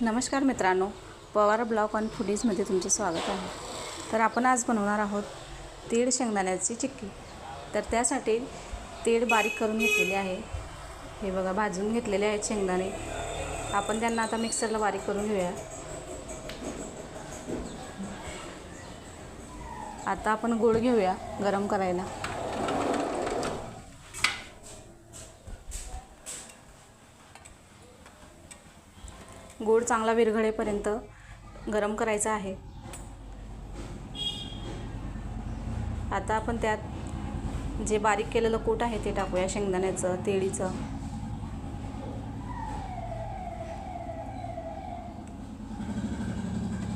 नमस्कार मित्रांनो Pawar block on फुडीजमध्ये तुमचे स्वागत आहे. तर आपण आज बनवणार आहोत तीळ शेंगदाण्याची चिक्की. तर त्यासाठी तीळ बारीक करून घेतलेले आहे. हे बघा भाजून घेतलेले आहेत शेंगदाणे. आपण त्यांना आता मिक्सरला बारीक करून घेऊया. आता आपण गोड घेऊया गरम करायला. गूळ चांगला विरघळेपर्यंत गरम करायचा आहे. आता आपण त्यात जे बारीक केलेलं कूट आहे ते टाकूया शेंगदाण्याचं तेळीचं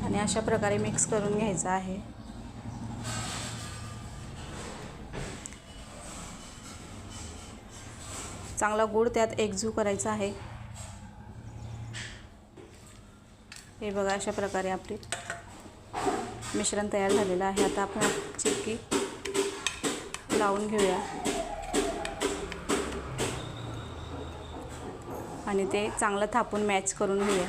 आणि अशा प्रकारे मिक्स करून घ्यायचं आहे. चांगला गूळ त्यात एकजू करायचा आहे. हे बघा अशा प्रकारे आपले मिश्रण तयार झालेलं आहे. आता आपण चिक्की लावून घेऊया. आणि ते चांगलं थापून मॅच करून घेऊया.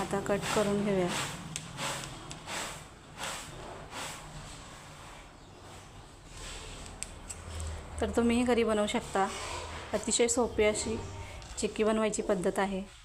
आता कट करून घेऊया. तर तुम्हीही घरी बनवू शकता. अतिशय सोपी अशी चिक्की बनवायची पद्धत आहे.